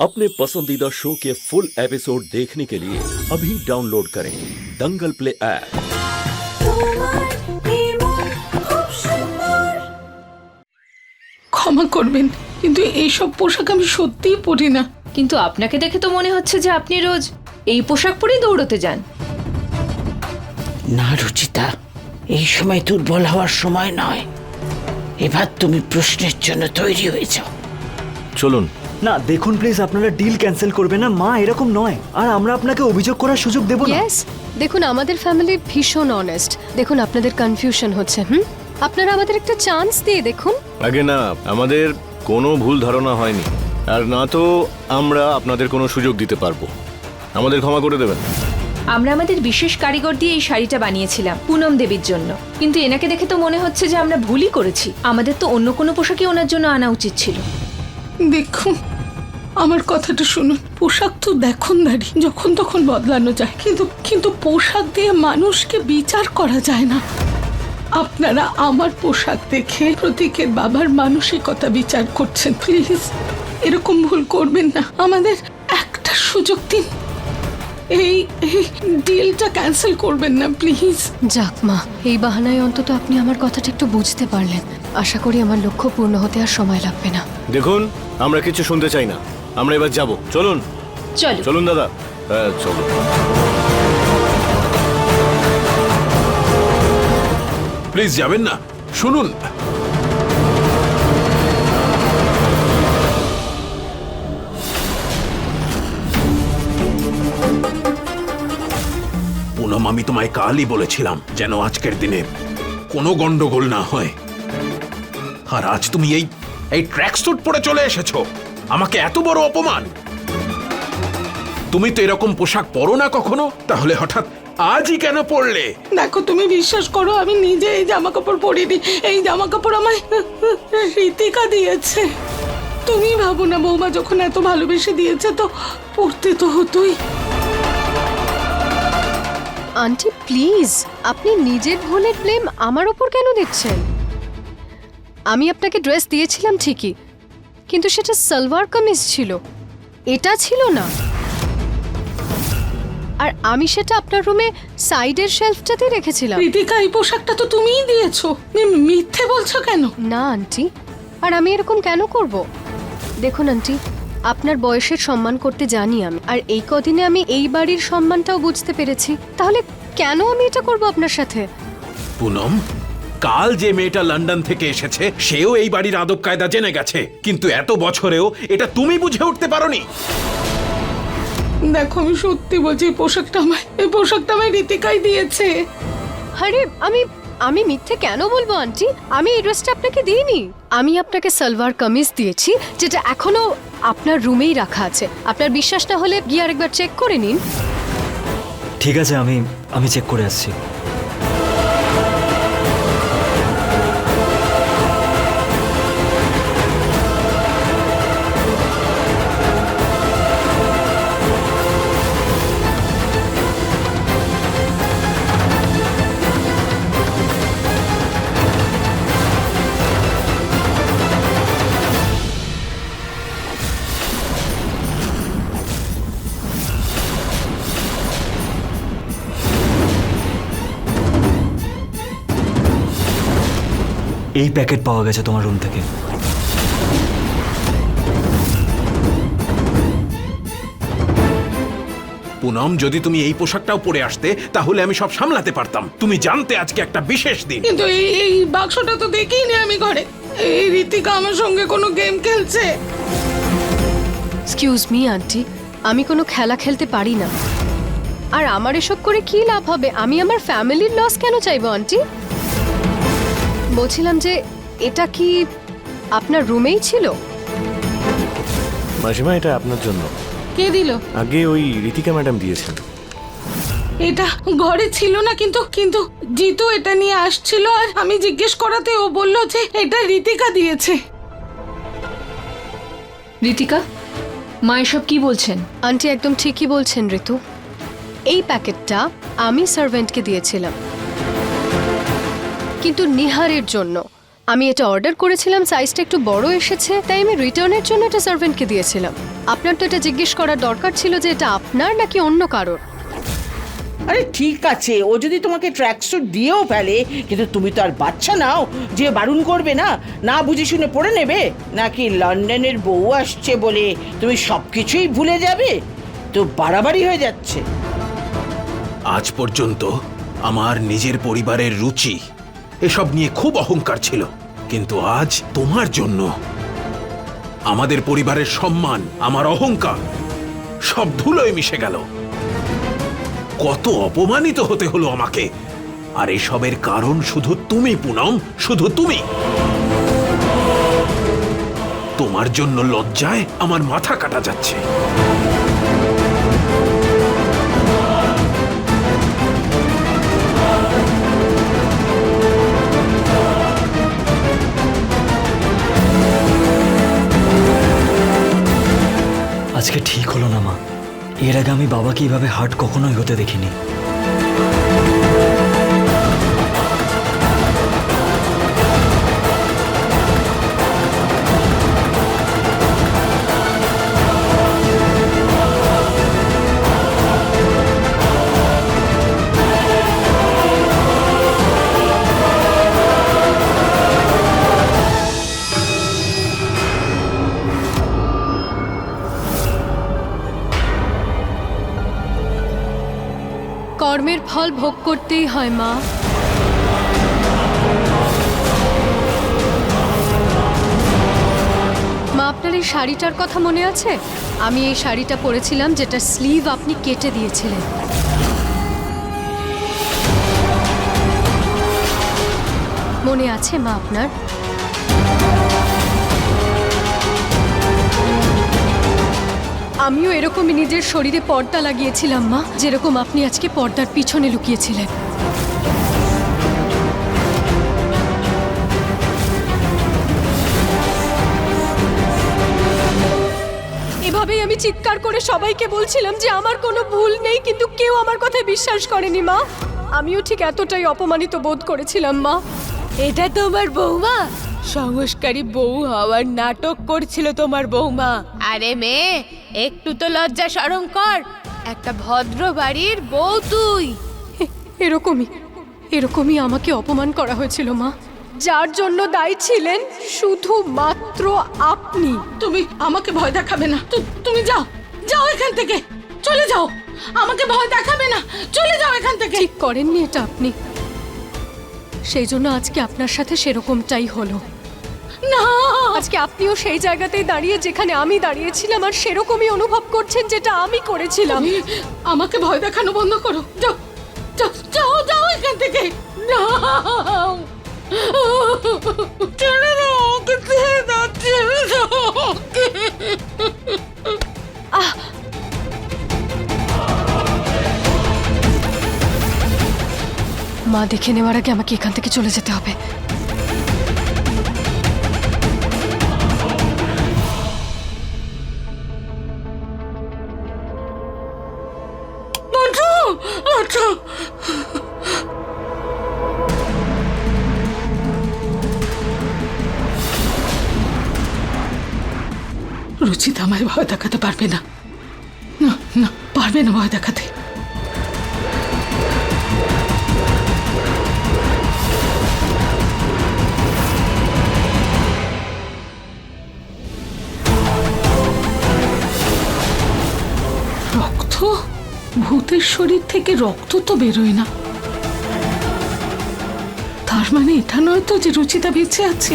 अपने पसंदीदा शो के फुल एपिसोड देखने के लिए अभी डाउनलोड करें दंगल प्ले ऐप তোমার নির্মল খুব সুন্দর ক্ষমা করবেন কিন্তু এইসব পোশাক আমি সত্যিই পরি না কিন্তু আপনাকে দেখে তো মনে হচ্ছে যে আপনি রোজ এই পোশাক পরেই দৌড়তে যান না রুচিতা এই সময় দুর্বল হওয়ার সময় নয় এবার তুমি প্রশ্নের জন্য তৈরি হয়ে যাও চলুন না দেখুন প্লিজ আপনারা ডিল ক্যান্সেল করবেন না। মা এরকম নয়। আর আমরা আপনাকে অভিযোগ করার সুযোগ দেব না। ইয়েস দেখুন আমাদের ফ্যামিলি ভীষণ অনেস্ট দেখুন আপনাদের কনফিউশন হচ্ছে হুম? আপনারা আমাদের একটা চান্স দিয়ে দেখুন। আগে না আমাদের কোনো ভুল ধারণা হয়নি। আর না তো আমরা আপনাদের কোনো সুযোগ দিতে পারব। আমাদের ক্ষমা করে দেবেন। আমরা আমাদের বিশেষ কারিগর দিয়ে এই শাড়িটা বানিয়েছিলাম পুনম দেবীর জন্য। কিন্তু এনাকে দেখে তো মনে হচ্ছে যে আমরা ভুলই করেছি। আমাদের তো অন্য কোনো পোশাকই ওনার জন্য আনা উচিত ছিল। দেখুন, আমার কথাটা শুনুন। পোশাক তো দেখুন দাঁড়ি যখন তখন বদলানো যায়। কিন্তু কিন্তু পোশাক দিয়ে মানুষকে বিচার করা যায় না। আপনারা আমার পোশাক দেখে প্রতীকের বাবার মানসিকতা বিচার করছেন। প্লিজ, এরকম ভুল করবেন না। আমাদের একটা সুযোগ দিন। এই ডিলটা ক্যান্সেল করবেন না প্লিজ যাক মা এই বাহানায় অন্তত আপনি আমার কথাটা একটু বুঝতে পারলেন। আশা করি আমার লক্ষ্য পূর্ণ হতে আর সময় লাগবে না। দেখুন আমরা কিছু শুনতে চাই না। আমরা এবার যাব। চলুন। চলো। চলুন দাদা। হ্যাঁ চলুন। প্লিজ যাবেন না। শুনুন। আমি তোমায় কালই বলেছিলাম যেন আজকের দিনে কোনো গন্ডগোল না হয়। আর আজ তুমি এই এই ট্র্যাক স্যুট পরে চলে এসেছ। আমাকে এত বড় অপমান। তুমি তো এরকম পোশাক পরো না কখনো? তাহলে হঠাৎ আজই কেন পরলে? দেখো, তুমি বিশ্বাস করো, আমি নিজে এই জামা কাপড় পরিনি। এই জামা কাপড় আমায় রীতিকা দিয়েছে। তুমি ভাবো না বৌমা, যখন এত ভালোবেসে দিয়েছে তো পড়তে তো হতোই। আন্টি প্লিজ আপনি নিজের ভুলের ব্লেম আমার ওপর কেন দিচ্ছেন? আমি আপনাকে ড্রেস দিয়েছিলাম ঠিকই কিন্তু সেটা সালোয়ার কামিজ ছিল এটা ছিল না। আর আমি সেটা আপনার রুমে সাইডের শেলফটাতে রেখেছিলাম। রীতিকা এই পোশাকটা তো তুমিই দিয়েছ মি- মিথ্যে বলছো কেন? না আন্টি আর আমি এরকম কেন করব? দেখুন আন্টি আপনার বয়সের সম্মান করতে জানি আমি। আর এই কদিনে আমি এই বাড়ির সম্মানটাও বুঝতে পেরেছি। তাহলে কেন আমি এটা করব আপনার সাথে? পুনম কাল যে মেয়েটা লন্ডন থেকে এসেছে সেও এই বাড়ির আদব কায়দা জেনে গেছে। কিন্তু এত বছরেও এটা তুমি বুঝে উঠতে পারোনি। দেখো আমি সত্যি বলছি এই পোশাকটা আমায় এই পোশাকটা আমায় রীতিকাই দিয়েছে। আরে আমি আমি মিথ্যে কেন বলব আন্টি? আমি এই ড্রেসটা আপনাকে দিইনি। আমি আপনাকে সালোয়ার কামিজ দিয়েছি যেটা এখনও আপনার রুমেই রাখা আছে। আপনার বিশ্বাস না হলে গিয়ে আরেকবার চেক করে নিন। ঠিক আছে, আমি আমি চেক করে আসছি। এই প্যাকেট পাওয়া গেছে তোমার রুম থেকে। পুনম যদি তুমি এই পোশাকটাও পরে আসতে তাহলে আমি সব সামলাতে পারতাম। তুমি জানতে আজকে একটা বিশেষ দিন। কিন্তু এই এই বাক্সটা তো দেখিনি আমি ঘরে। এই রীতিকা আমার সঙ্গে কোনো গেম খেলছে। এক্সকিউজ মি আন্টি আমি কোনো খেলা খেলতে পারি না। আর আমার এসব করে কি লাভ হবে? আমি আমার ফ্যামিলির লস কেন চাইব আন্টি বলছিলাম যে এটা কি আপনার রুমেই ছিল? মাসিমা এটা আপনার জন্য। কে দিল? আগে ওই রীতিকা ম্যাডাম দিয়েছেন। এটা ঘরে ছিল না কিন্তু কিন্তু জিতু এটা নিয়ে আসছিল আর আমি জিজ্ঞেস করাতে ও বলল যে এটা রীতিকা দিয়েছে। রীতিকা মা এসব কি বলছেন? আন্টি একদম ঠিকই বলছেন ঋতু। এই প্যাকেটটা আমি সার্ভেন্টকে দিয়েছিলাম। কিন্তু নিহারের জন্য। আমি এটা অর্ডার করেছিলাম সাইজটা একটু বড় এসেছে তাই আমি রিটার্নের জন্য এটা সার্ভেন্টকে দিয়েছিলাম। আপনার তো এটা জিজ্ঞেস করার দরকার ছিল যে এটা আপনার নাকি অন্য কারোর? আরে ঠিক আছে ও যদি তোমাকে ট্র্যাক স্যুট দিয়েও ফেলে কিন্তু তুমি তো আর বাচ্চা নাও যে বারণ করবে না না বুঝে শুনে পড়ে নেবে? নাকি লন্ডনের বউ আসছে বলে তুমি সব কিছুই ভুলে যাবে? তো বাড়াবাড়ি হয়ে যাচ্ছে। আজ পর্যন্ত আমার নিজের পরিবারের রুচি এসব নিয়ে খুব অহংকার ছিল। কিন্তু আজ তোমার জন্য। আমাদের পরিবারের সম্মান, আমার অহংকার, সব ধুলোয় মিশে গেল। কত অপমানিত হতে হলো আমাকে। আর এসবের কারণ শুধু তুমি, পুনম, শুধু তুমি। তোমার জন্য লজ্জায় আমার মাথা কাটা যাচ্ছে। আমি বাবাকে এইভাবে হার্ট কখনোই হতে দেখিনি। কর্মের ফল ভোগ করতেই হয়, মা। মা, আপনার এই শাড়িটার কথা মনে আছে? আমি এই শাড়িটা পরেছিলাম যেটা স্লিভ আপনি কেটে দিয়েছিলেন। মনে আছে, মা, আপনার? আমিও এরকমই নিজের শরীরে পর্দা লাগিয়েছিলাম, মা। যেরকম আপনি আজকে পর্দার পিছনে লুকিয়েছিলেন। এভাবেই আমি চিৎকার করে সবাইকে বলছিলাম যে আমার কোনো ভুল নেই, কিন্তু কেউ আমার কথায় বিশ্বাস করেনি, মা। আমিও ঠিক এতটাই অপমানিত বোধ করেছিলাম, মা। এটা তোমার বৌমা? সংস্কারী বউ হওয়ার নাটক করছিল তোমার বৌমা আরে মেয়ে একটু তো লজ্জা সরম কর। একটা ভদ্র বাড়ির বউ তুই। এরকমই এরকমই আমাকে অপমান করা হয়েছিল মা। যার জন্য দায়ী ছিলেন শুধুমাত্র আপনি। তুমি আমাকে ভয় দেখাবে না। তু- তুমি যাও যাও এখান থেকে। চলে যাও। আমাকে ভয় দেখাবে না। চলে যাও এখান থেকে। ঠিক করেননি এটা আপনি। সেই জন্য আজকে আপনার সাথে সেরকমটাই হলো। না। আজকে আপনিও সেই জায়গাতেই দাঁড়িয়ে যেখানে আমি দাঁড়িয়েছিলাম আর সেরকমই অনুভব করছেন যেটা আমি করেছিলাম। আমাকে ভয় দেখানো বন্ধ করো। যাও যাও যাও যাও এখান থেকে। যাও ছেড়ে দাও ওকে ছেড়ে দাও ছেড়ে দাও ওকে। মা দেখে নেওয়ার আগে আমাকে এখান থেকে চলে যেতে হবে। আচ্ছা। রুচিত আমায় ভয় দেখাতে পারবে না। না না পারবে না ভয় দেখাতে। ভূতের শরীর থেকে রক্ত তো বেরোয় না। তার মানে এটা নয় তো যে রুচিতা বেঁচে আছে?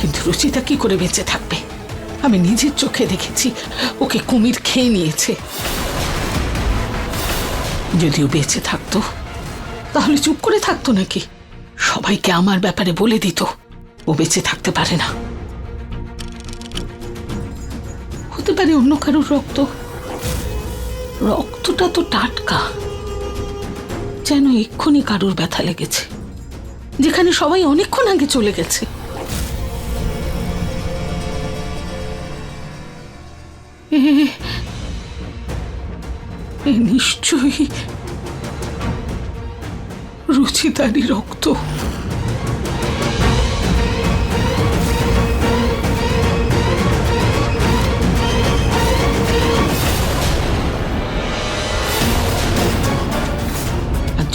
কিন্তু রুচিতা কি করে বেঁচে থাকবে? আমি নিজের চোখে দেখেছি, ওকে কুমির খেয়ে নিয়েছে। যদিও বেঁচে থাকতো, তাহলে চুপ করে থাকতো নাকি? সবাইকে আমার ব্যাপারে বলে দিত, ও বেঁচে থাকতে পারে না। হতে পারে অন্য কারোর রক্ত। রক্তটা তো টাটকা। যেন এক্ষুনি কারোর ব্যথা লেগেছে, যেখানে সবাই অনেকক্ষণ আগে চলে গেছে। নিশ্চয়ই রুচিতারই রক্ত।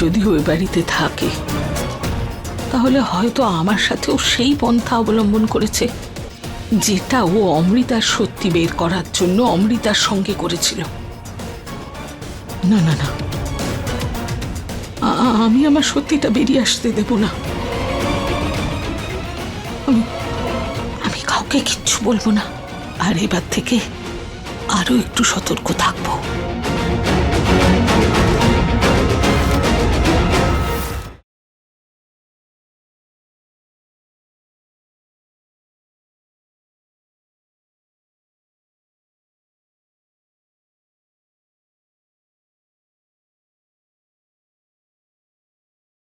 যদি ওই বাড়িতে থাকে, তাহলে হয়তো আমার সাথেও সেই পন্থা অবলম্বন করেছে, যেটা ও অমৃতার সত্যি বের করার জন্য অমৃতার সঙ্গে করেছিল। না না না। আমি আমার সত্যিটা বেরিয়ে আসতে দেব না। আমি কাউকে কিচ্ছু বলব না। আর এবার থেকে আরও একটু সতর্ক থাকব।